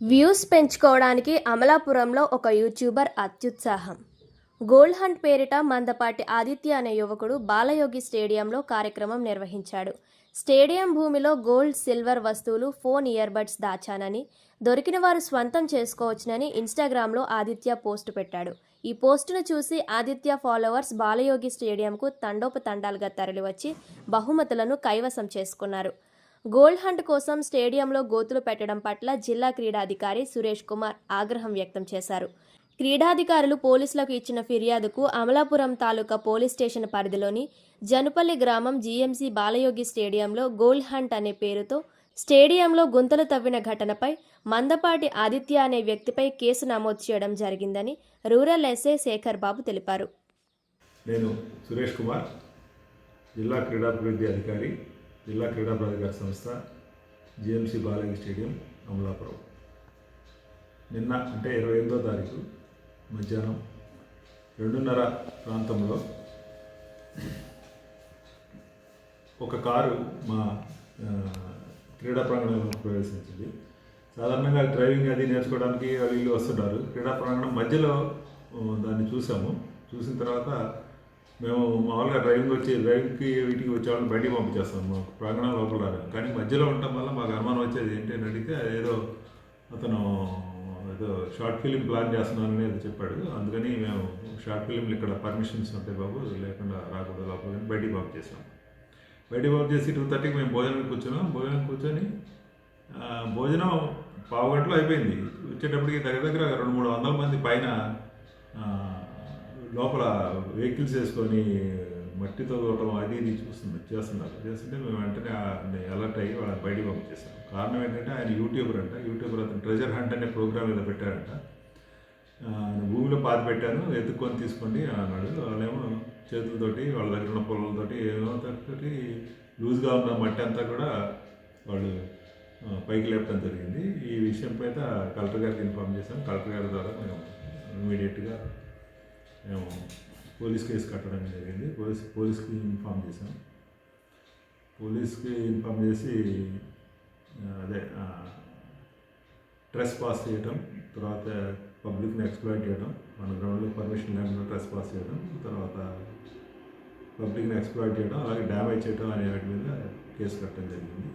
Views పెంచుకోవడానికి అమలాపురంలో ఒక యూట్యూబర్ అత్యుత్సాహం. గోల్డ్ హంట్ పేరిట మందపాటి ఆదిత్య అనే యువకుడు బాలయోగి స్టేడియంలో కార్యక్రమం నిర్వహించాడు. స్టేడియం భూమిలో గోల్డ్ సిల్వర్ వస్తువులు ఫోన్ ఇయర్బడ్స్ దాచానని దొరికిన వారు స్వంతం చేసుకోవచ్చునని ఇన్స్టాగ్రామ్లో ఆదిత్య పోస్టు పెట్టాడు. ఈ పోస్టును చూసి ఆదిత్య ఫాలోవర్స్ బాలయోగి స్టేడియంకు తండోపతండాలుగా తరలివచ్చి బహుమతులను కైవసం చేసుకున్నారు. గోల్డ్ హంట్ కోసం స్టేడియంలో గోతులు పెట్టడం పట్ల జిల్లా క్రీడాధికారి సురేష్ కుమార్ ఆగ్రహం వ్యక్తం చేశారు. క్రీడాధికారులు పోలీసులకు ఇచ్చిన ఫిర్యాదుకు అమలాపురం తాలూకా పోలీస్ స్టేషన్ పరిధిలోని జనుపల్లి గ్రామం జీఎంసీ బాలయోగి స్టేడియంలో గోల్డ్ హంట్ అనే పేరుతో స్టేడియంలో గుంతలు తవ్విన ఘటనపై మందపాటి ఆదిత్య అనే వ్యక్తిపై కేసు నమోదు చేయడం జరిగిందని రూరల్ ఎస్ఐ శేఖర్ బాబు తెలిపారు. నేను సురేష్ కుమార్ జిల్లా క్రీడాభివృద్ధి అధికారి జిల్లా క్రీడా ప్రాధికార సంస్థ జిఎంసి బాలయ్య స్టేడియం అమలాపురం. నిన్న అంటే ఇరవై ఎనిమిదో తారీఖు మధ్యాహ్నం రెండున్నర ప్రాంతంలో ఒక కారు మా క్రీడా ప్రాంగణంలో ప్రవేశించింది. సాధారణంగా డ్రైవింగ్ అది నేర్చుకోవడానికి వీళ్ళు వస్తుంటారు క్రీడా ప్రాంగణం మధ్యలో దాన్ని చూసాము. చూసిన తర్వాత మేము మామూలుగా డ్రైవింగ్ వచ్చి డ్రైవింగ్కి వీటికి వచ్చే వాళ్ళని బయటికి పంపించేస్తాం మాకు. ప్రాంగణం లోపల కానీ మధ్యలో ఉండటం వల్ల మాకు అనుమానం వచ్చేది ఏంటి అని అడిగితే ఏదో అతను ఏదో షార్ట్ ఫిలిం ప్లాన్ చేస్తున్నానని అది చెప్పాడు. అందుకని మేము షార్ట్ ఫిలింలు ఇక్కడ పర్మిషన్స్ ఉంటాయి బాబు లేకుండా రాకూడదు లోపల బయటికి పంపించేసాం బయటికి పంపించేసి చేసి టూ థర్టీకి మేము భోజనం కూర్చున్నాం. భోజనం కూర్చొని భోజనం పావు గంటలో అయిపోయింది. వచ్చేటప్పటికి దగ్గర దగ్గర రెండు మూడు వందల మంది పైన లోపల వెహికల్స్ వేసుకొని మట్టితో తోవటం అది ఇది చూస్తుంది చేస్తున్నారు. చేస్తుంటే మేము వెంటనే అలర్ట్ అయ్యి వాళ్ళని బయటికి పంపించేసాం కారణం ఏంటంటే ఆయన యూట్యూబర్ అంట. యూట్యూబర్ అతను ట్రెజర్ హంట్ అనే ప్రోగ్రామ్ ఏదో పెట్టారంట భూమిలో పాతి పెట్టాను. ఎత్తుక్కొని తీసుకోండి అన్నాడు. వాళ్ళేమో చేతులతోటి వాళ్ళ దగ్గర ఉన్న పొలాలతోటి ఏమో తోటి లూజ్గా ఉన్న మట్టి అంతా కూడా వాళ్ళు పైకి లేపడం జరిగింది. ఈ విషయంపై అయితే కలెక్టర్ గారికి ఇన్ఫామ్ చేశాం. కలెక్టర్ గారి ద్వారా మేము ఇమీడియట్గా మేము పోలీస్ కేసు కట్టడం జరిగింది. పోలీస్ పోలీస్కి ఇన్ఫామ్ చేశాం. పోలీస్కి ఇన్ఫామ్ చేసి అదే ట్రెస్ పాస్ చేయటం తర్వాత పబ్లిక్ని ఎక్స్ప్లాయిట్ చేయడం మన గ్రౌండ్లో పర్మిషన్ లేకుండా ట్రెస్ పాస్ చేయడం తర్వాత పబ్లిక్ని ఎక్స్ప్లాయిట్ చేయడం అలాగే డ్యామేజ్ చేయడం అనే వాటి మీద కేసు కట్టడం జరిగింది.